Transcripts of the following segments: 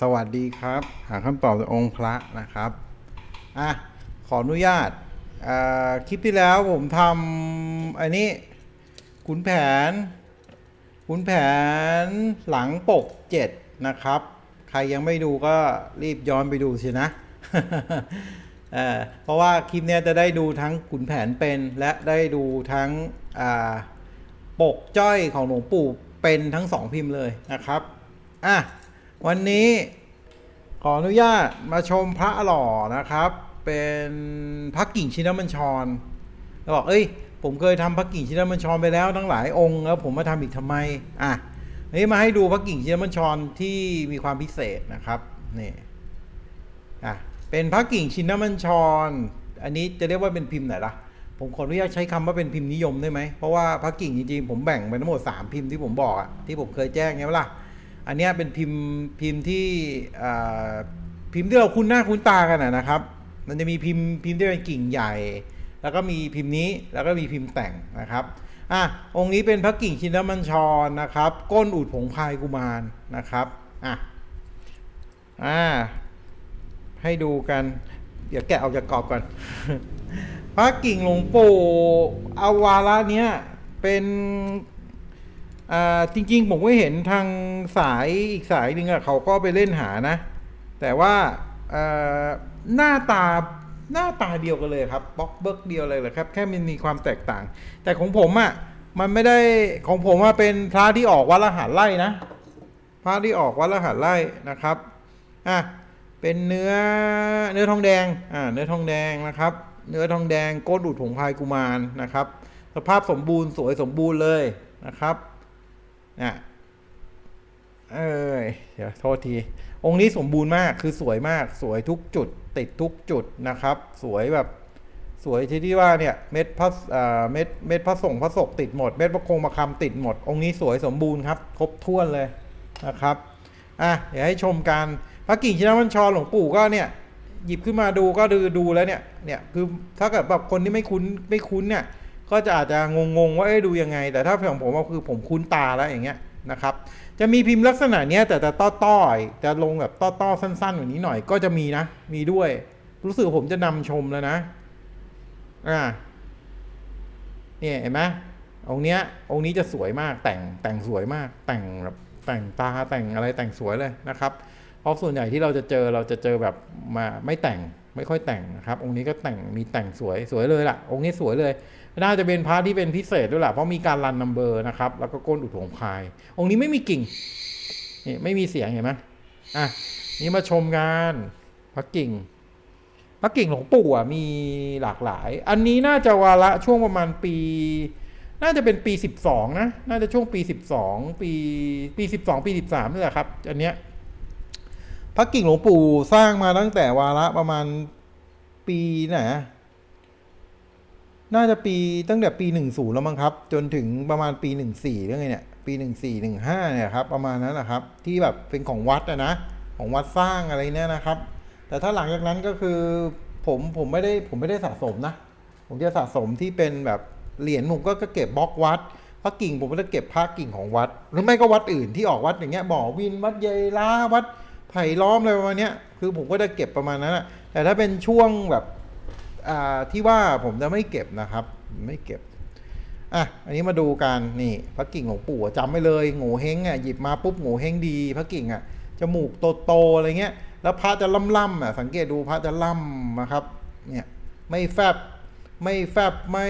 สวัสดีครับ หาคำตอบจากองค์พระนะครับ อะ ขออนุญาตคลิปที่แล้วผมทำอันนี้ขุนแผนขุนแผนหลังปกเจ็ดนะครับ ใครยังไม่ดูก็รีบย้อนไปดูสินะเเพราะว่าคลิปนี้จะได้ดูทั้งขุนแผนเป็น และได้ดูทั้งปกจ้อยของหลวงปู่เป็นทั้งสองพิมพ์เลยนะครับ อะ วันนี้ขออนุญาตมาชมพระหล่อนะครับ เป็นพระกิ่งชินบัญชรแล้วบอกเอ้ย ผมเคยทำพระกิ่งชินบัญชรไปแล้วทั้งหลายองค์แล้วผมมาทำอีกทำไมอะนนี้มาให้ดูพระกิ่งชินบัญชรที่มีความพิเศษนะครับนี่อะเป็นพระกิ่งชินบัญชร อันนี้จะเรียกว่าเป็นพิมพ์ไหนล่ะผมขออนุญาตใช้คำว่าเป็นพิมพ์นิยมได้ไหมเพราะว่าพระกิ่งจริงๆผมแบ่งเป็นทั้งหมด3พิมพ์ที่ผมบอกอะที่ผมเคยแจ้งไงวล่ะ อันนี้เป็นพิมพ์พิมพ์ที่พิมพ์ที่เราคุ้นหน้าคุ้นตากันนะครับ มันจะมีพิมพ์พิมพ์ที่เป็นกิ่งใหญ่ แล้วก็มีพิมพ์นี้แล้วก็มีพิมพ์แต่งนะครับอะองค์นี้เป็นพระกิ่งชินมัญชรนะครับ ก้นอุดผงพายกุมารนะครับอะอ่าให้ดูกัน เดี๋ยวแกะออกจากกรอบก่อน พระกิ่งหลวงปู่อาวาระเนี้ยเป็น จริงๆ ผมก็เห็นทางสายอีกสายหนึ่งอะเขาก็ไปเล่นหานะ แต่ว่าหน้าตาหน้าตาเดียวกันเลยครับบล็อกเบิร์กเดียวเลยเลยครับ แค่มันมีความแตกต่าง แต่ของผมอะมันไม่ได้ของผมว่าเป็นพระที่ออกวัดละหารไล่นะพระที่ออกวัดละหารไล่นะครับอะเป็นเนื้อเนื้อทองแดงอ่าเนื้อทองแดงนะครับ เนื้อทองแดงโกดดูดผงพายกุมารนะครับ สภาพสมบูรณ์สวยสมบูรณ์เลยนะครับ นี่ยเอ้ยเดี๋ยวโทษที องค์นี้สมบูรณ์มากคือสวยมากสวยทุกจุด ติดทุกจุดนะครับ สวยแบบสวยที่ที่ว่าเนี่ยเม็ดพระอ่าเม็ดเม็ดพระส่งพระศกติดหมด เม็ดพระคงมาคำติดหมด องค์นี้สวยสมบูรณ์ครับ ครบถ้วนเลยนะครับอะเดี๋ยวให้ชมกันพระกิ่งชินบัญชรหลวงปู่ก็เนี่ยหยิบขึ้นมาดูก็ดูดูแล้วเนี่ยเนี่ยคือถ้าเกิดแบบคนที่ไม่คุ้นไม่คุ้นเนี่ย ก็จะอาจจะงงๆว่าเอ้ดูยังไง แต่ถ้าของผมก็คือผมคุ้นตาแล้วอย่างเงี้ยนะครับ จะมีพิมพ์ลักษณะเนี้ยแต่จะต้อๆอีกจะลงแบบต้อๆสั้นๆแบบนี้หน่อยก็จะมีนะ มีด้วย รู้สึกผมจะนำชมแล้วนะอ่าเนี่ยเห็นไหมองเนี้ยองนี้จะสวยมากแต่งแต่งสวยมาก แต่งแบบแต่งตาแต่งอะไรแต่งสวยเลยนะครับ เพราะส่วนใหญ่ที่เราจะเจอเราจะเจอแบบมาไม่แต่ง ไม่ค่อยแต่งนะครับ องค์นี้ก็แต่งมีแต่งสวยสวยเลยล่ะ องค์นี้สวยเลย น่าจะเป็นพร์ทที่เป็นพิเศษด้วยล่ะเพราะมีการรันนัมเบอร์นะครับ แล้วก็ก้นอุดหงพาย องค์นี้ไม่มีกิ่งนี่ไม่มีเสียงเห็นไหมอะนี่มาชมกันพระกิ่งพระกิ่งหลวงปู่อะมีหลากหลาย อันนี้น่าจะวาระช่วงประมาณปี น่าจะเป็นปีสิบสองนะ น่าจะช่วงปีสิบสองปีปีสิบสองปีสิบสามนี่แหละครับ อันเนี้ย พระกิ่งหลวงปู่สร้างมาตั้งแต่วาระประมาณปีไหนน่าจะปีตั้งแต่ปีหนึ่งศูนย์แล้วมั้งครับ จนถึงประมาณปีหนึ่งสี่เรื่องไงเนี่ย ปีหนึ่งสี่หนึ่งห้าเนี่ยครับ ประมาณนั้นแหละครับ ที่แบบเป็นของวัดอะนะ ของวัดสร้างอะไรเนี่ยนะครับ แต่ถ้าหลังจากนั้นก็คือ ผมผมไม่ได้ผมไม่ได้สะสมนะ ผมจะสะสมที่เป็นแบบเหรียญผมก็เก็บบล็อกวัดพระกิ่งผมก็จะเก็บพระกิ่งของวัด หรือไม่ก็วัดอื่นที่ออกวัดอย่างเงี้ยบ่อวินวัดเยลาวัด ไผ่ล้อมอะไรประมาณนี้คือผมก็จะเก็บประมาณนั้นนะแต่ถ้าเป็นช่วงแบบที่ว่าผมจะไม่เก็บนะครับ ไม่เก็บอะอันนี้มาดูกันนี่พระกิ่งหลวงปู่อะจำไม่เลยโง่เฮงอะหยิบมาปุ๊บโง่เฮงดีพระกิ่งอะจมูกโตๆอะไรเงี้ย แล้วพระจะล่ำๆอะสังเกตดูพระจะล่ำนะครับเนี่ยไม่แฟบไม่แฟบไม่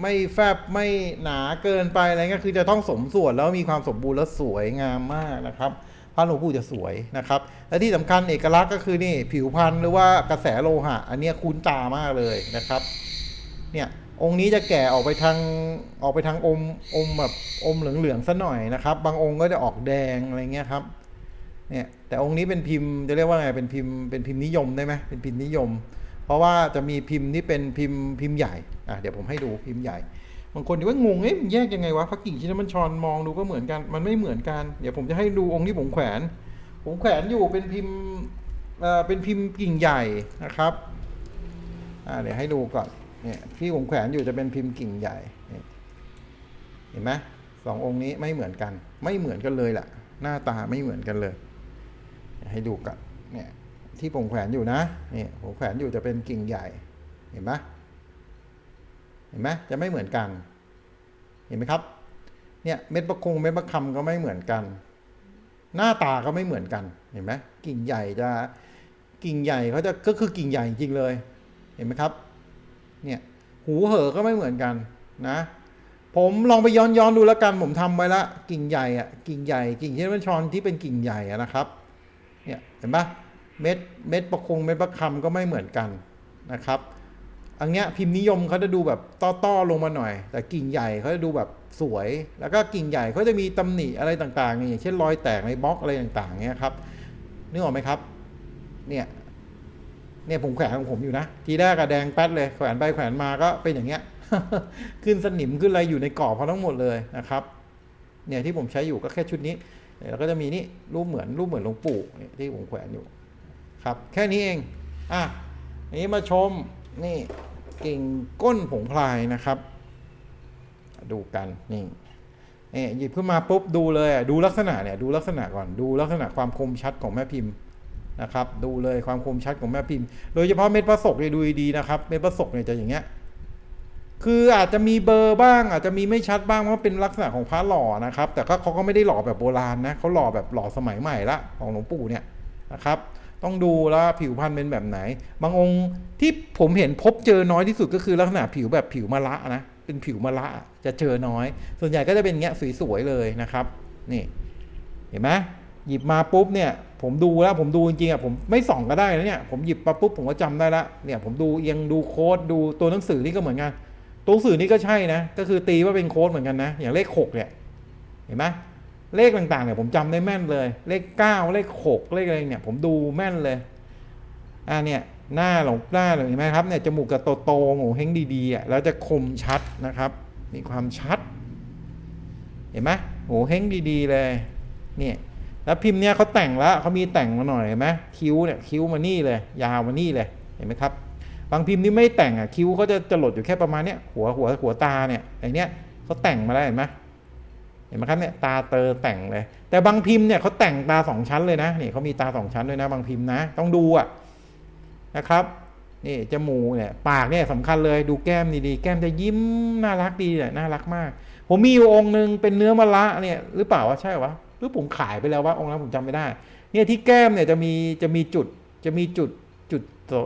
ไม่แฟบไม่หนาเกินไปอะไรเงี้ยคือจะต้องสมส่วนแล้วมีความสมบูรณ์และสวยงามมากนะครับ พระหลวงปู่จะสวยนะครับ และที่สำคัญเอกลักษณ์ก็คือนี่ผิวพรรณหรือว่ากระแสโลหะ อันนี้คุ้นตามากเลยนะครับ เนี่ยองค์นี้จะแก่ออกไปทางออกไปทางอมอมแบบอมเหลืองๆซะหน่อยนะครับ บางองค์ก็จะออกแดงอะไรเงี้ยครับ เนี่ยแต่องค์นี้เป็นพิมพ์จะเรียกว่าไงเป็นพิมพ์เป็นพิมพ์นิยมได้ไหมเป็นพิมพ์นิยม เพราะว่าจะมีพิมพ์ที่เป็นพิมพ์พิมพ์ใหญ่อะเดี๋ยวผมให้ดูพิมพ์ใหญ่ บางคนที่ว่างงเอ๊ะแยกยังไงวะพระกิ่งชินบัญชรมองดูก็เหมือนกันมันไม่เหมือนกัน เดี๋ยวผมจะให้ดูองค์ที่ผมแขวน ผมแขวนอยู่เป็นพิมพ์เป็นพิมพ์กิ่งใหญ่นะครับเดี๋ยวให้ดูก่อนเนี่ยที่ผมแขวนอยู่จะเป็นพิมพ์กิ่งใหญ่เห็นไหมสององค์นี้ไม่เหมือนกัน ไม่เหมือนกันเลยแหละหน้าตาไม่เหมือนกันเลย ให้ดูกันเนี่ยที่ผมแขวนอยู่นะนี่ผมแขวนอยู่จะเป็นกิ่งใหญ่ เห็นไหม เห็นไหมจะไม่เหมือนกัน เห็นไหมครับเนี่ยเม็ดประคงเม็ดประคำก็ไม่เหมือนกัน หน้าตาก็ไม่เหมือนกันเห็นไหมกิ่งใหญ่จะกิ่งใหญ่เขาจะก็คือกิ่งใหญ่จริงเลย เห็นไหมครับเนี่ยหูเหอก็ไม่เหมือนกันนะ ผมลองไปย้อนย้อนดูแล้วกันผมทำไว้ละกิ่งใหญ่อะกิ่งใหญ่กิ่งที่เป็นชอนที่เป็นกิ่งใหญ่อะนะครับเนี่ยเห็นปะเม็ดเม็ดประคงเม็ดประคำก็ไม่เหมือนกันนะครับ อันเนี้ยพิมพ์นิยมเขาจะดูแบบต้อๆลงมาหน่อย แต่กิ่งใหญ่เขาจะดูแบบสวย แล้วก็กิ่งใหญ่เขาจะมีตำหนิอะไรต่างๆอย่างเช่นรอยแตกในบล็อกอะไรต่างๆเนี้ยครับนึกออกไหมครับ เนี่ยเนี่ยผมแขวนของผมอยู่นะ ทีแรกอะแดงแป๊ดเลยแขวนไปแขวนมาก็เป็นอย่างเงี้ย ขึ้นสนิมขึ้นอะไรอยู่ในกรอบเขาทั้งหมดเลยนะครับ เนี่ยที่ผมใช้อยู่ก็แค่ชุดนี้แล้วก็จะมีนี่รูปเหมือนรูปเหมือนหลวงปู่เนี่ยที่ผมแขวนอยู่ ครับ แค่นี้เอง อะอันนี้มาชม นี่กิ่งก้นผงพลายนะครับ ดูกันนี่นี่หยิบขึ้นมาปุ๊บดูเลยอะดูลักษณะเนี่ยดูลักษณะก่อนดูลักษณะความคมชัดของแม่พิมพ์นะครับ ดูเลยความคมชัดของแม่พิมพ์ โดยเฉพาะเม็ดประสกเนี่ยดูดีนะครับ เม็ดประสกเนี่ยจะอย่างเงี้ยคืออาจจะมีเบอร์บ้าง อาจจะมีไม่ชัดบ้างเพราะเป็นลักษณะของพระหล่อนะครับ แต่ก็เขาก็ไม่ได้หล่อแบบโบราณนะเขาหล่อแบบหล่อสมัยใหม่ละของหลวงปู่เนี่ยนะครับ ต้องดูแล้วผิวพรรณเป็นแบบไหน บางองค์ที่ผมเห็นพบเจอน้อยที่สุดก็คือลักษณะผิวแบบผิวมะละนะเป็นผิวมะละจะเจอน้อย ส่วนใหญ่ก็จะเป็นเงี้ยสวยๆเลยนะครับนี่เห็นไหมหยิบมาปุ๊บเนี่ยผมดูแล้วผมดูจริงๆอะผมไม่ส่องก็ได้นะเนี่ยผมหยิบมาปุ๊บผมก็จำได้ละเนี่ยผมดูเอียงดูโค้ดดูตัวหนังสือนี่ก็เหมือนกันตัวหนังสือนี่ก็ใช่นะก็คือตีว่าเป็นโค้ดเหมือนกันนะอย่างเลขหกเนี่ยเห็นไหม เลขต่างๆเนี่ยผมจำได้แม่นเลย เลขเก้าเลขหกเลขอะไรเนี่ยผมดูแม่นเลยอ่าเนี่ยหน้าหลงหน้าเลยเห็นไหมครับเนี่ยจมูกจะโตๆโง่เฮงดีๆอะแล้วจะคมชัดนะครับ มีความชัด เห็นไหมโง่เฮงดีๆเลยเนี่ยแล้วพิมพ์เนี่ยเขาแต่งแล้วเขามีแต่งมาหน่อยเห็นไหมคิ้วเนี่ยคิ้วมานี่เลย ยาวมานี่เลยเห็นไหมครับบางพิมพ์นี่ไม่แต่งอะคิ้วเขาจะจะหลดอยู่แค่ประมาณเนี้ยหัวหัวหัวตาเนี่ยไอเนี้ยเขาแต่งมาแล้วเห็นไหม เห็นไหมครับเนี่ยตาเตอแต่งเลย แต่บางพิมพ์เนี่ยเขาแต่งตาสองชั้นเลยนะนี่เขามีตาสองชั้นด้วยนะบางพิมพ์นะ ต้องดูอะนะครับนี่จมูกเนี่ยปากเนี่ยสำคัญเลยดูแก้มดีๆแก้มจะยิ้มน่ารักดีเนี่ยน่ารักมาก ผมมีอยู่องค์หนึ่งเป็นเนื้อมะระเนี่ยหรือเปล่าวะใช่วะหรือผมขายไปแล้ววะองค์นั้นผมจำไม่ได้ เนี่ยที่แก้มเนี่ยจะมีจะมีจุดจะมีจุดจุด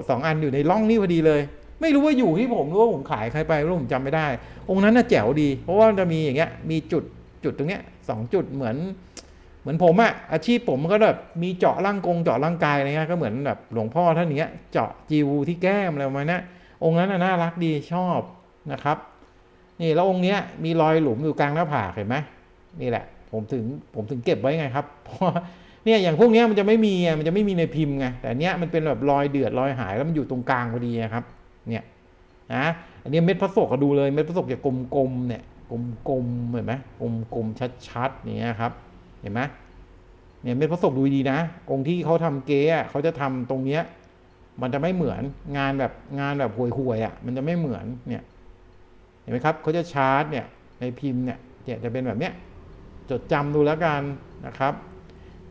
สองอันอยู่ในร่องนี่พอดีเลย ไม่รู้ว่าอยู่ที่ผมหรือว่าผมขายใครไปรู้ผมจำไม่ได้ องค์นั้นน่ะแจ๋วดี เพราะว่าจะมีอย่างเงี้ยมีจุด จุดตรงเนี้ยสองจุดเหมือนเหมือนผมอะอาชีพผมก็แบบมีเจาะร่างกงเจาะร่างกายอะไรเงี้ยก็เหมือนแบบหลวงพ่อท่านเนี้ยเจาะจิวที่แก้มอะไรประมาณเนี้ยองค์นั้นน่ะน่ารักดีชอบนะครับ นี่แล้วองค์เนี้ยมีรอยหลุมอยู่กลางหน้าผากเห็นไหมนี่แหละ ผมถึงผมถึงเก็บไว้ไงครับเพราะเนี่ยอย่างพวกเนี้ยมันจะไม่มีมันจะไม่มีในพิมพ์ไงแต่เนี้ยมันเป็นแบบรอยเดือดรอยหายแล้วมันอยู่ตรงกลางพอดีอะครับ เนี่ยนะอันนี้เม็ดพระศกก็ดูเลยเม็ดพระศกจะกลมๆเนี่ย กลมๆเห็นไหมกลมๆชัดๆอย่างเนี้ยครับ เห็นไหมเนี่ยเม็ดพระศกดูดีนะ องค์ที่เขาทำเก๊อะเขาจะทำตรงเนี้ยมันจะไม่เหมือนงานแบบงานแบบห่วยๆอะมันจะไม่เหมือนเนี่ยเห็นไหมครับเขาจะชาร์จเนี่ยในพิมพ์เนี่ยเนี่ยจะเป็นแบบเนี้ยจดจำดูแล้วกันนะครับ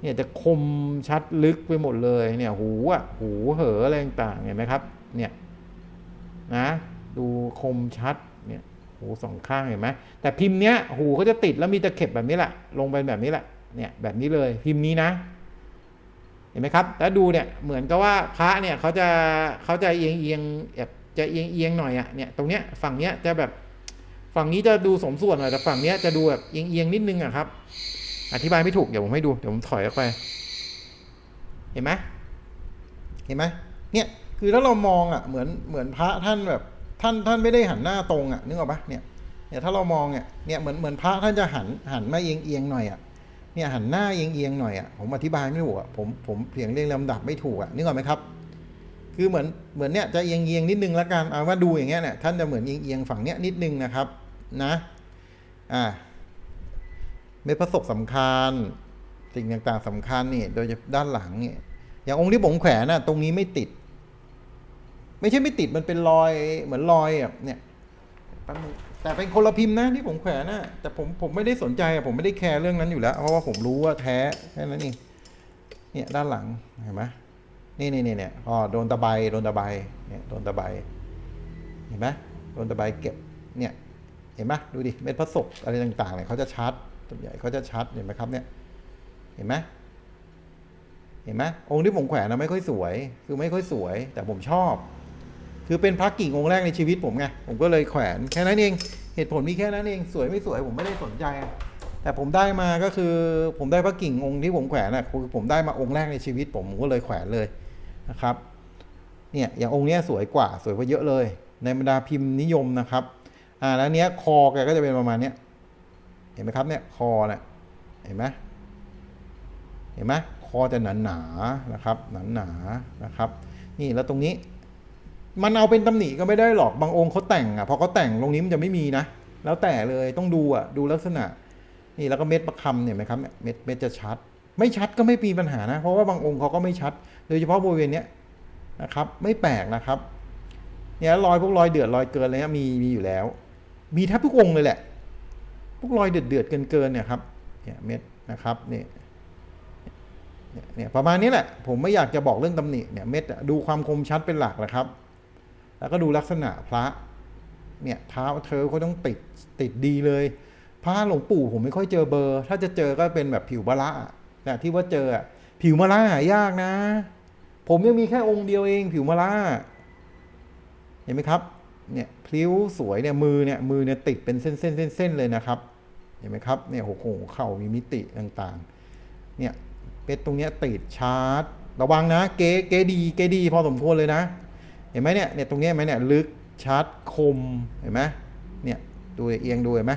เนี่ยจะคมชัดลึกไปหมดเลยเนี่ยหูอะหูเหออะไรต่างๆเห็นไหมครับเนี่ยนะดูคมชัด หูสองข้างเห็นไหมแต่พิมพ์เนี้ยหูเขาจะติดแล้วมีตะเข็บแบบนี้แหละ ลงไปแบบนี้แหละเนี่ยแบบนี้เลยพิมพ์นี้นะ เห็นไหมครับแล้วดูเนี่ยเหมือนกับว่าพระเนี่ยเขาจะเขาจะเอียงเอียงแบบจะเอียงเอียงหน่อยอะเนี่ยตรงเนี้ยฝั่งเนี้ยจะแบบฝั่งนี้จะดูสมส่วนหน่อยแต่ฝั่งเนี้ยจะดูแบบเอียงเอียงนิดนึงอะครับ อธิบายไม่ถูกเดี๋ยวผมให้ดูเดี๋ยวผมถอยออกไป เห็นไหมเห็นไหมเนี่ยคือถ้าเรามองอะเหมือนเหมือนพระท่านแบบ ท่านท่านไม่ได้หันหน้าตรงอะนึกออกปะเนี่ยเนี่ยถ้าเรามองเนี่ยเนี่ยเหมือนเหมือนพระท่านจะหันหันมาเอียงเอียงหน่อยอะเนี่ยหันหน้าเอียงๆหน่อยอะผมอธิบายไม่ถูกอะผมผมเพียงเรียงลำดับไม่ถูกอะนึกออกไหมครับ คือเหมือนเหมือนเนี่ยจะเอียงเอียงนิดนึงแล้วกันเอาว่าดูอย่างเงี้ยเนี่ยท่านจะเหมือนเอียงเอียงฝั่งเนี้ยนิดนึงนะครับนะอ่าเม็ดพระศกสำคัญสิ่งต่างๆสำคัญนี่โดยเฉพาะด้านหลังเนี่ยอย่างองค์ที่ผมแขวนน่ะตรงนี้ไม่ติด ไม่ใช่ไม่ติดมันเป็นรอยเหมือนรอยอะเนี่ยแต่เป็นคนละพิมพ์นะที่ผมแขวนนะแต่ผมผมไม่ได้สนใจผมไม่ได้แคร์เรื่องนั้นอยู่แล้ว เพราะว่าผมรู้ว่าแท้แค่นั้นเองเนี่ยด้านหลังเห็นไหมนี่นี่นี่เนี่ยพอโดนตะไบโดนตะไบเนี่ยโดนตะไบเห็นไหมโดนตะไบเก็บเนี่ยเห็นไหมดูดิเม็ดพระศกอะไรต่างๆเนี่ยเขาจะชัดตัวใหญ่เขาจะชัดเห็นไหมครับเนี่ยเห็นไหมเห็นไหมองค์ที่ผมแขวนนะไม่ค่อยสวย คือไม่ค่อยสวย แต่ผมชอบ คือเป็นพระกิ่งองค์แรกในชีวิตผมไงผมก็เลยแขวนแค่นั้นเอง เหตุผลมีแค่นั้นเองสวยไม่สวยผมไม่ได้สนใจ แต่ผมได้มาก็คือผมได้พระกิ่งองค์ที่ผมแขวนอะคือผมได้มาองค์แรกในชีวิต ผมผมก็เลยแขวนเลยนะครับเนี่ยอย่างองค์เนี้ยสวยกว่าสวยกว่าเยอะเลย ในบรรดาพิมพ์นิยมนะครับอ่าแล้วเนี้ยคอแกก็จะเป็นประมาณเนี้ยเห็นไหมครับเนี่ยคอเนี่ยเห็นไหมเห็นไหมคอจะหนาหนาๆนะครับหนาหนาๆนะครับ นี่แล้วตรงนี้ มันเอาเป็นตำหนิก็ไม่ได้หรอกบางองค์เขาแต่งอะพอเขาแต่งตรงนี้มันจะไม่มีนะ แล้วแต่เลยต้องดูอะดูลักษณะ นี่แล้วก็เม็ดประคำเนี่ยไหมครับเม็ดเม็ดจะชัด ไม่ชัดก็ไม่มีปัญหานะ เพราะว่าบางองค์เขาก็ไม่ชัด โดยเฉพาะบริเวณเนี้ยนะครับ ไม่แปลกนะครับเนี่ยรอยพวกรอยเดือดรอยเกินอะไรเงี้ยมีมีอยู่แล้ว มีแทบทุกองค์เลยแหละ พวกรอยเดือดเดือดเกินเกินเนี่ยครับเนี่ยเม็ดนะครับนี่เนี่ยเนี่ยประมาณนี้แหละ ผมไม่อยากจะบอกเรื่องตำหนิเนี่ยเม็ดดูความคมชัดเป็นหลักแหละครับ แล้วก็ดูลักษณะพระเนี่ยเท้าเธอเขาต้องติดติดดีเลย พระหลวงปู่ผมไม่ค่อยเจอเบอร์ ถ้าจะเจอก็เป็นแบบผิวมะละอะแต่ที่ว่าเจอผิวมะละหายากนะ ผมยังมีแค่องค์เดียวเองผิวมะละเห็นไหมครับเนี่ยพลิ้วสวยเนี่ยมือเนี่ยมือเนี่ยติดเป็นเส้นเส้นเส้นเส้นเลยนะครับ เห็นไหมครับเนี่ยโอ้โหเข่ามีมิติต่างๆเนี่ยเป็ดตรงเนี้ยติดชาร์จระวังนะ เกเกดีเกดีพอสมควรเลยนะ เห็นไหมเนี่ยเนี่ยตรงนี้เห็นไหมเนี่ยลึกชัดคมเห็นไหมเนี่ยดูเอียงดูเห็นไหม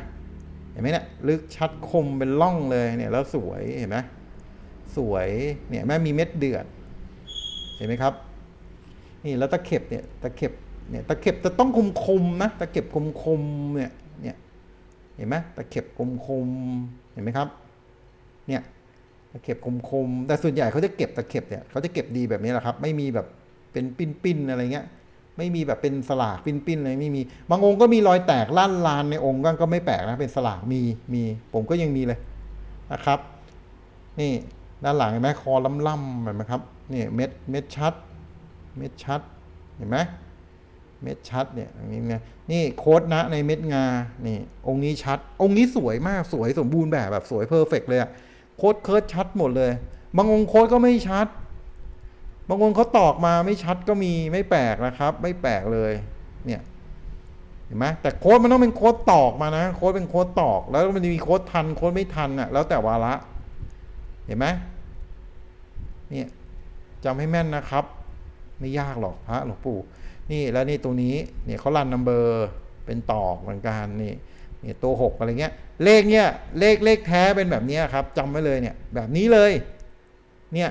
เห็นไหมเนี่ยลึกชัดคมเป็นร่องเลยเนี่ยแล้วสวยเห็นไหมสวยเนี่ยแม่มีเม็ดเดือด เห็นไหมครับ นี่แล้วตะเข็บเนี่ยตะเข็บเนี่ยตะเข็บจะต้องคมคมนะตะเข็บคมคมเนี่ยเนี่ยเห็นไหมตะเข็บคมคมเห็นไหมครับเนี่ยตะเข็บคมคมแต่ส่วนใหญ่เขาจะเก็บตะเข็บเนี่ยเขาจะเก็บดีแบบนี้แหละครับ ไม่มีแบบ เป็นปิ้นๆอะไรเงี้ยไม่มีแบบเป็นสลากปิ้นๆอะไรไม่มี บางองค์ก็มีรอยแตกลั่นลานในองค์ก็ไม่แปลกนะเป็นสลากมีมีผมก็ยังมีเลยนะครับ นี่ด้านหลังเห็นไหมคอล่ำๆเห็นไหมครับนี่เม็ดเม็ดชัด เม็ดชัดเห็นไหมเม็ดชัดเนี่ยนี้ไงนี่โค้ดนะในเม็ดงานี่องค์นี้ชัด องค์นี้สวยมากสวยสมบูรณ์แบบแบบสวยเพอร์เฟกเลยอะโค้ดเคิร์ดชัดหมดเลย บางองค์โค้ดก็ไม่ชัด บางค์เขาตอกมาไม่ชัดก็มีไม่แปลกนะครับ ไม่แปลกเลย เนี่ยเห็นไหมแต่โค้ดมันต้องเป็นโค้ดตอกมานะ โค้ดเป็นโค้ดตอก แล้วมันจะมีโค้ดทันโค้ดไม่ทันอะ แล้วแต่วาระเห็นไหมเนี่ยจำให้แม่นนะครับ ไม่ยากหรอกพระหลวงปู่นี่แล้วนี่ตรงนี้เนี่ยเขารันนัมเบอร์เป็นตอกเหมือนกันนี่นี่ตัวหกอะไรเงี้ย เลขเนี่ยเลขเลขแท้เป็นแบบนี้ครับจำไว้เลยเนี่ย แบบนี้เลย เนี่ย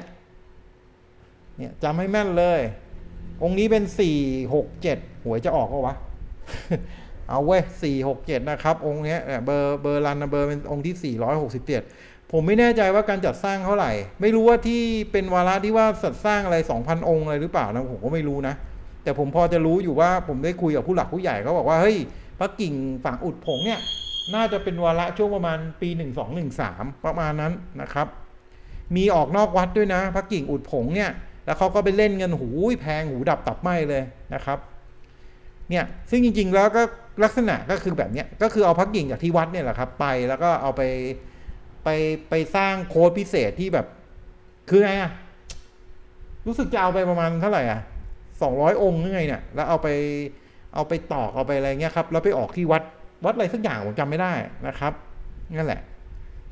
เนี่ยจำให้แม่นเลย องค์นี้เป็นสี่หกเจ็ดหวยจะออกก็วะ เอาเว้ยสี่หกเจ็ดนะครับ องค์นี้เนี่ยเบอร์เบอร์รันนัมเบอร์เป็นองค์ที่สี่ร้อยหกสิบเจ็ดผมไม่แน่ใจว่าการจัดสร้างเท่าไหร่ ไม่รู้ว่าที่เป็นวาระที่ว่าจัดสร้างอะไร2,000องค์อะไรหรือเปล่านะผมก็ไม่รู้นะ แต่ผมพอจะรู้อยู่ว่าผมได้คุยกับผู้หลักผู้ใหญ่เขาบอกว่าเฮ้ยพระกิ่งฝั่งอุดผงเนี่ยน่าจะเป็นวาระช่วงประมาณปี1213ประมาณนั้นนะครับ มีออกนอกวัดด้วยนะพระกิ่งอุดผงเนี่ย แล้วเขาก็ไปเล่นกันหูแพงหูดับตับไหมเลยนะครับ เนี่ย ซึ่งจริง ๆ แล้วก็ลักษณะก็คือแบบเนี้ย ก็คือเอาพระกิ่งจากที่วัดเนี่ยแหละครับ ไปแล้วก็เอาไปไปไปสร้างโค้ดพิเศษที่แบบ คือไงอะรู้สึกจะเอาไปประมาณเท่าไหร่อะสองร้อยองค์หรือไงเนี่ย แล้วเอาไปเอาไปตอกเอาไปอะไรเงี้ยครับ แล้วไปออกที่วัดวัดอะไรสักอย่างผมจำไม่ได้นะครับนั่นแหละ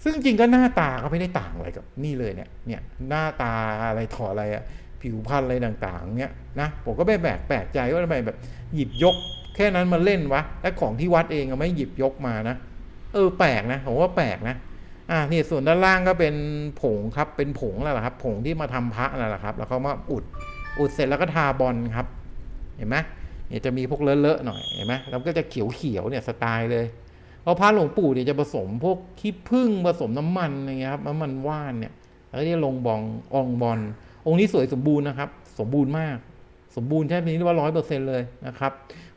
ซึ่งจริงก็หน้าตาก็ไม่ได้ต่างอะไรกับนี่เลยเนี่ย เนี่ยหน้าตาอะไรถอดอะไรอะ ผิวพรรณอะไรต่างๆเนี่ยนะผมก็ไม่แบกแปลกใจว่าทำไมแบบหยิบยก แค่นั้นมาเล่นวะและของที่วัดเองก็ไม่หยิบยกมานะ เออแปลกนะผมว่าแปลกนะอ่านี่ส่วนด้านล่างก็เป็นผงครับเป็นผงแล้วล่ะครับ ผงที่มาทำพระนั่นแหละครับ แล้วเขามาอุดอุดเสร็จแล้วก็ทาบอลครับ เห็นไหมเนี่ยจะมีพวกเลอะๆหน่อยเห็นไหมแล้วก็จะเขียวๆเนี่ยสไตล์เลยเพราะพระหลวงปู่เนี่ยจะผสมพวกขี้ผึ้งผสมน้ำมันอะไรเงี้ยครับน้ำมันว่านเนี่ยแล้วก็จะลงบองอองบอล องค์นี้สวยสมบูรณ์นะครับ สมบูรณ์มาก สมบูรณ์แทบนี้เรียกว่าร้อยเปอร์เซ็นต์เลยนะครับ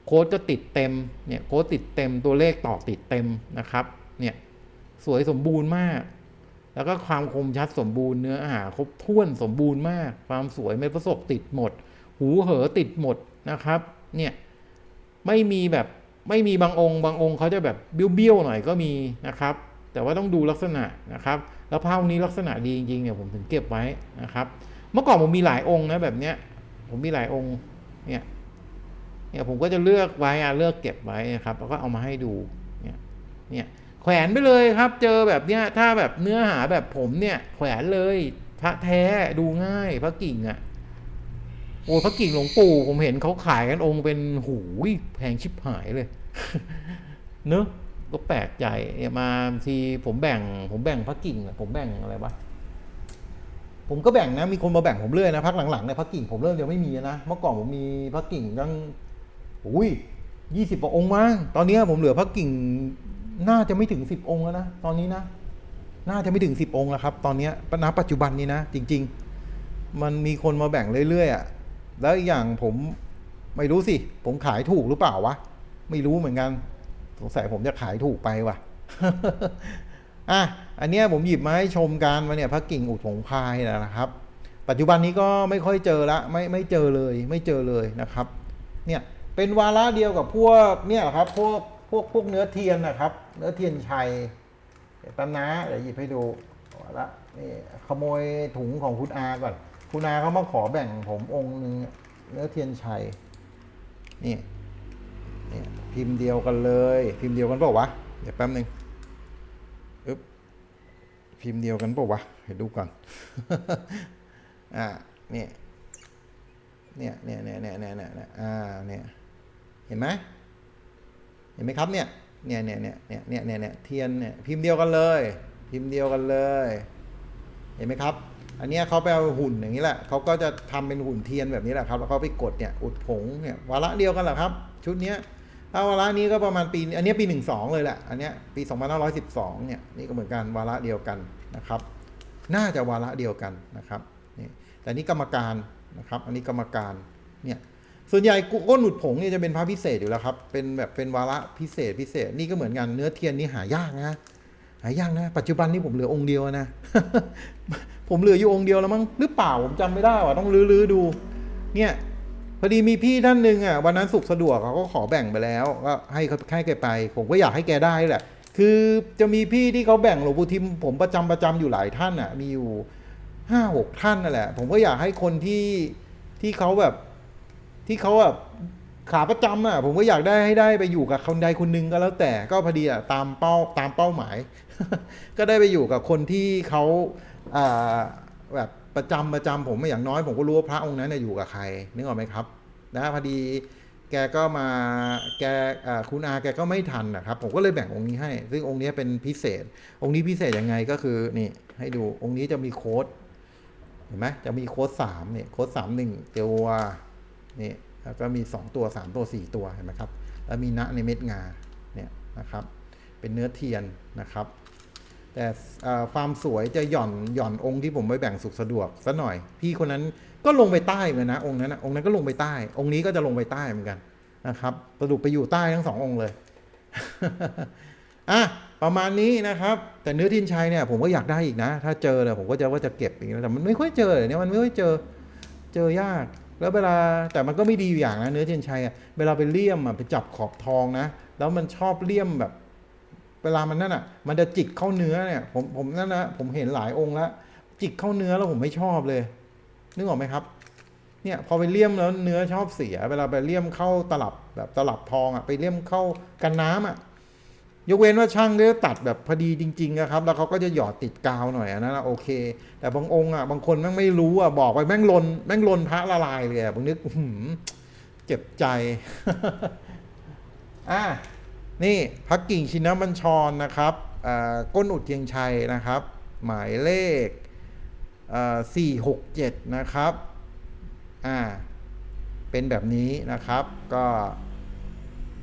โค้ดก็ติดเต็ม เนี่ยโค้ดติดเต็มตัวเลขตอกติดเต็มนะครับ เนี่ยสวยสมบูรณ์มาก แล้วก็ความคมชัดสมบูรณ์เนื้อหาครบถ้วนสมบูรณ์มาก ความสวยไม่ประสบติดหมด หูเหอติดหมดนะครับ เนี่ยไม่มีแบบไม่มีบางองค์ บางองค์เขาจะแบบเบี้ยวๆหน่อยก็มีนะครับ แต่ว่าต้องดูลักษณะนะครับ แล้วภาพนี้ลักษณะดีจริงๆเนี่ยผมถึงเก็บไว้นะครับ มื่อก่อนผมมีหลายองค์นะแบบเนี้ย ผมมีหลายองค์ เนี่ย เนี่ยผมก็จะเลือกไว้อะเลือกเก็บไว้นะครับ แล้วก็เอามาให้ดู เนี่ย เนี่ยแขวนไปเลยครับ เจอแบบเนี้ย ถ้าแบบเนื้อหาแบบผมเนี่ย แขวนเลย พระแท้ดูง่าย พระกิ่งอะโอ้พระกิ่งหลวงปู่ผมเห็นเขาขายกันองค์เป็นหูยแพงชิบหายเลย เนอะก็แปลกใจมาทีผมแบ่ง ผมแบ่งพระกิ่งผมแบ่งอะไรวะ ผมก็แบ่งนะมีคนมาแบ่งผมเรื่อยนะพักหลังๆเนี่ยพระกิ่งผมเริ่มจะไม่มีนะเมื่อก่อนผมมีพระกิ่งตั้งอุ้ยยี่สิบกว่าองค์มั้งตอนนี้ผมเหลือพระกิ่งน่าจะไม่ถึงสิบองค์แล้วนะตอนนี้นะ น่าจะไม่ถึงสิบองค์แล้วครับ ตอนนี้ปัจจุบันนี้นะจริง ๆ มันมีคนมาแบ่งเรื่อยๆอะแล้วอีกอย่างผมไม่รู้สิ ผมขายถูกหรือเปล่าวะ ไม่รู้เหมือนกัน สงสัยผมจะขายถูกไปว่ะ อะอันเนี้ยผมหยิบมาให้ชมกันมาเนี่ยพระกิ่งอุดหงพายนะครับ ปัจจุบันนี้ก็ไม่ค่อยเจอละไม่ไม่เจอเลยไม่เจอเลยนะครับเนี่ยเป็นวาระเดียวกับพวกเนี่ยครับพวกพวกพวกเนื้อเทียนนะครับ เนื้อเทียนชัยแป๊บนะเดี๋ยวหยิบให้ดูเอาละนี่ขโมยถุงของคุณอาก่อนคุณอาเขามาขอแบ่งผมองค์หนึ่งเนื้อเทียนชัยนี่นี่พิมพ์เดียวกันเลย พิมพ์เดียวกันเปล่าวะเดี๋ยวแป๊บหนึ่ง พิมพ์เดียวกันปะวะเห็นดูก่อน อ่า เนี่ย เนี่ยเนี่ยเนี่ยเนี่ยเนี่ยเนี่ยอ่า เนี่ย เห็นไหมเห็นไหมครับเนี่ย เนี่ยเนี่ยเนี่ยเนี่ยเนี่ยเนี่ยเนี่ยเทียนเนี่ยพิมพ์เดียวกันเลย พิมพ์เดียวกันเลย เห็นไหมครับ อันนี้เขาไปเอาหุ่นอย่างนี้แหละเขาก็จะทำเป็นหุ่นเทียนแบบนี้แหละครับ แล้วเขาไปกดเนี่ย อุดผงเนี่ยวาระเดียวกันแหละครับ ชุดเนี้ยถ้าวาระนี้ก็ประมาณปี อันนี้ปีหนึ่งสองเลยแหละ อันนี้ปี 2512 เนี่ย นี่ก็เหมือนกันวาระเดียวกัน นะครับ น่าจะวาระเดียวกันนะครับนี่แต่นี่กรรมการนะครับ อันนี้กรรมการเนี่ยส่วนใหญ่ก้นหนุดผงเนี่ยจะเป็นพระพิเศษอยู่แล้วครับ เป็นแบบเป็นวาระพิเศษพิเศษ นี่ก็เหมือนกันเนื้อเทียนนี่หายากนะหายากนะ ปัจจุบันนี้ผมเหลือองค์เดียวนะ ผมเหลืออยู่องค์เดียวแล้วมั้งหรือเปล่าผมจำไม่ได้ว่ะต้องลื้อๆดู เนี่ยพอดีมีพี่ท่านหนึ่งอะวันนั้นสุขสะดวกเขาก็ขอแบ่งไปแล้วก็ให้เขาให้แกไป ผมก็อยากให้แกได้แหละ คือจะมีพี่ที่เขาแบ่งหลวงปู่ทิมผมประจำประจำอยู่หลายท่านอะ มีอยู่ห้าหกท่านนั่นแหละ ผมก็อยากให้คนที่ที่เขาแบบที่เขาแบบขาประจำอะ ผมก็อยากได้ให้ได้ไปอยู่กับคนใดคนหนึ่งก็แล้วแต่ก็พอดีอะตามเป้าตามเป้าหมาย ก็ได้ไปอยู่กับคนที่เขาอ่าแบบประจำประจำผมอย่างน้อย ผมก็รู้ว่าพระองค์นั้นอยู่กับใครนึกออกไหมครับนะพอดี แกก็มาแกคุณอาแกก็ไม่ทันนะครับ ผมก็เลยแบ่งองค์นี้ให้ ซึ่งองค์นี้เป็นพิเศษ องค์นี้พิเศษยังไงก็คือนี่ให้ดูองค์นี้จะมีโค้ดเห็นไหมจะมีโค้ดสามเนี่ยโค้ดสามหนึ่งตัวนี่แล้วก็มีสองตัวสามตัวสี่ตัวเห็นไหมครับ แล้วมีณในเม็ดงาเนี่ยนะครับ เป็นเนื้อเทียนนะครับ แต่ความสวยจะหย่อนหย่อนองค์ที่ผมไปแบ่งสุขสะดวกซะหน่อย พี่คนนั้นก็ลงไปใต้เหมือนนะองค์นั้นนะองค์นั้นก็ลงไปใต้ องค์นี้ก็จะลงไปใต้เหมือนกันนะครับสรุปไปอยู่ใต้ทั้งสององค์เลยอะประมาณนี้นะครับ แต่เนื้อทินชัยเนี่ยผมก็อยากได้อีกนะ ถ้าเจอเนี่ยผมก็จะว่าจะเก็บอีกนะแต่มันไม่ค่อยเจอเลยเนี่ยมันไม่ค่อยเจอเจอยาก แล้วเวลาแต่มันก็ไม่ดีอยู่อย่างนะเนื้อทินชัยอะเวลาไปเลี่ยมอะไปจับขอบทองนะ แล้วมันชอบเลี่ยมแบบ เวลามันนั่นอะ มันจะจิกเข้าเนื้อเนี่ย ผมผมนั่นนะผมเห็นหลายองค์แล้วจิกเข้าเนื้อแล้วผมไม่ชอบเลย นึกออกไหมครับ เนี่ยพอไปเลี่ยมแล้วเนื้อชอบเสีย เวลาไปเลี่ยมเข้าตลับแบบตลับทองอะไปเลี่ยมเข้ากันน้ำอะ ยกเว้นว่าช่างเขาจะตัดแบบพอดีจริงๆนะครับ แล้วเขาก็จะหยอดติดกาวหน่อยอันนั้นะโอเค แต่บางองค์อะบางคนแม่งไม่รู้อะบอกไปแม่งลนแม่งลนพระละลายเลยอะบางนึกอื้อหือเจ็บใจอะ นี่พักกิ่งชินบัญชรนะครับก้นอุดเทียงชัยนะครับ หมายเลขสี่หกเจ็ดนะครับอ่าเป็นแบบนี้นะครับก็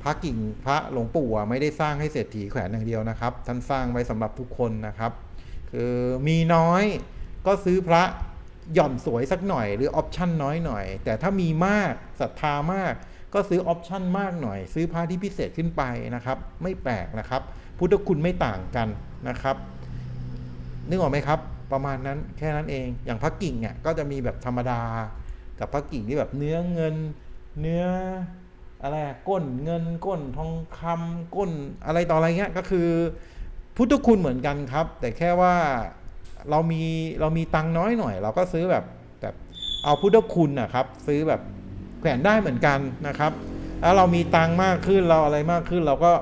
พระกิ่งพระหลวงปู่ไม่ได้สร้างให้เศรษฐีแขวนอย่างเดียวนะครับ ท่านสร้างไว้สำหรับทุกคนนะครับ คือมีน้อยก็ซื้อพระหย่อนสวยสักหน่อย หรือออปชั่นน้อยหน่อย แต่ถ้ามีมากศรัทธามาก ก็ซื้อออปชั่นมากหน่อย ซื้อพระที่พิเศษขึ้นไปนะครับ ไม่แปลกนะครับ พุทธคุณไม่ต่างกันนะครับนึกออกไหมครับ ประมาณนั้นแค่นั้นเองอย่างพระกิ่งอะก็จะมีแบบธรรมดา กับพระกิ่งที่แบบเนื้อเงิน เนื้ออะไรก้นเงินก้นทองคำก้นอะไรต่ออะไรเงี้ยก็คือ พุทธคุณเหมือนกันครับ แต่แค่ว่าเรามีเรามีตังน้อยหน่อย เราก็ซื้อแบบแบบเอาพุทธคุณนะครับ ซื้อแบบ แขวนได้เหมือนกันนะครับ แล้วเรามีตังค์มากขึ้นเราอะไรมากขึ้นเราก็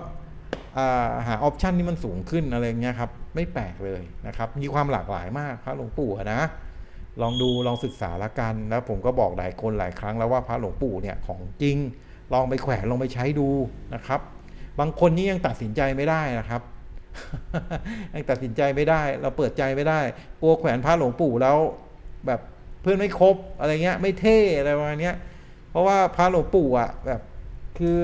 าหาออปชันที่มันสูงขึ้นอะไรเงี้ยครับไม่แปลกเลยนะครับ มีความหลากหลายมากพระหลวงปู่นะลองดูลองศึกษาละกันแล้วผมก็บอกหลายคนหลายครั้งแล้วว่าพระหลวงปู่เนี่ยของจริง ลองไปแขวนลองไปใช้ดูนะครับ บางคนนี่ยังตัดสินใจไม่ได้นะครับยังตัดสินใจไม่ได้ เราเปิดใจไม่ได้กลัวแขวนพระหลวงปู่แล้ว แบบเพื่อนไม่ครบอะไรเงี้ย ไม่เท่อะไรประมาณเนี้ย เพราะว่าพระหลวงปู่อะแบบคือ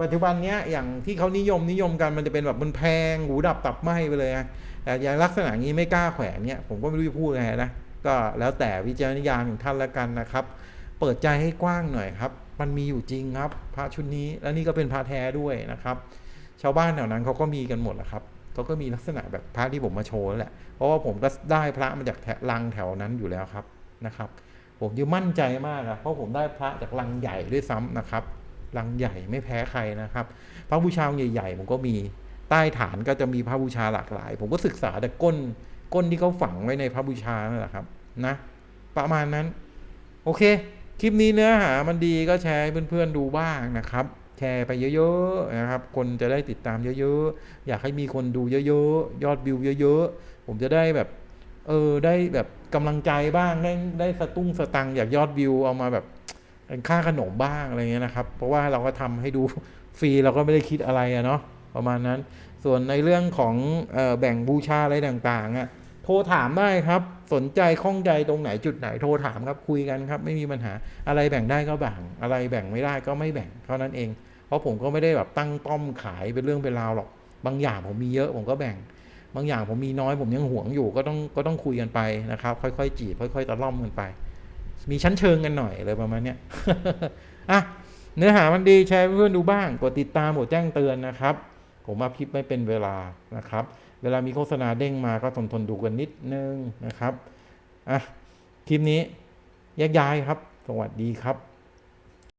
ปัจจุบันเนี้ยอย่างที่เขานิยมนิยมกันมันจะเป็นแบบมันแพงหูดับตับไหมไปเลยนะแต่อย่างลักษณะนี้ไม่กล้าแขวนเนี่ยผมก็ไม่รู้จะพูดยังไงนะก็แล้วแต่วิจารณญาณของท่านละกันนะครับ เปิดใจให้กว้างหน่อยครับ มันมีอยู่จริงครับพระชุดนี้และนี่ก็เป็นพระแท้ด้วยนะครับ ชาวบ้านแถวนั้นเขาก็มีกันหมดแหละครับเขาก็มีลักษณะแบบพระที่ผมมาโชว์แหละเพราะว่าผมก็ได้พระมาจากลังแถวนั้นอยู่แล้วครับนะครับ ผมยังมั่นใจมากอะเพราะผมได้พระจากลังใหญ่ด้วยซ้ำนะครับลังใหญ่ไม่แพ้ใครนะครับ พระบูชาใหญ่ๆผมก็มีใต้ฐานก็จะมีพระบูชาหลากหลาย ผมก็ศึกษาแต่ก้นก้นที่เขาฝังไว้ในพระบูชานั่นแหละครับนะ ประมาณนั้น โอเค คลิปนี้เนื้อหามันดีก็แชร์เพื่อนๆดูบ้างนะครับ แชร์ไปเยอะๆนะครับ คนจะได้ติดตามเยอะๆ อยากให้มีคนดูเยอะๆ ยอดวิวเยอะๆ ผมจะได้แบบ เออได้แบบกำลังใจบ้างได้ได้สตุ้งสตังอยากยอดวิวเอามาแบบเป็นค่าขนมบ้างอะไรเงี้ยนะครับ เพราะว่าเราก็ทำให้ดูฟรีเราก็ไม่ได้คิดอะไรอะเนาะประมาณนั้น ส่วนในเรื่องของออแบ่งบูชาอะไรต่างๆอะโทรถามได้ครับ สนใจข้องใจตรงไหนจุดไหนโทรถามครับคุยกันครับ ไม่มีปัญหาอะไรแบ่งได้ก็แบ่งอะไรแบ่งไม่ได้ก็ไม่แบ่งเท่านั้นเอง เพราะผมก็ไม่ได้แบบตั้งป้อมขายเป็นเรื่องเป็นราวหรอกบางอย่างผมมีเยอะผมก็แบ่ง บางอย่างผมมีน้อยผมยังหวงอยู่ก็ต้องก็ต้องคุยกันไปนะครับ ค่อยๆ จีบค่อยๆตะล่อมกันไป มีชั้นเชิงกันหน่อยอะไรประมาณเนี้ยอะเนื้อหามันดีแชร์เพื่อนดูบ้างกดติดตามกดแจ้งเตือนนะครับ ผมอัพคลิปไม่เป็นเวลานะครับ เวลามีโฆษณาเด้งมาก็ทนทนดูกันนิดนึงนะครับอะคลิปนี้แยกย้ายครับ สวัสดีครับ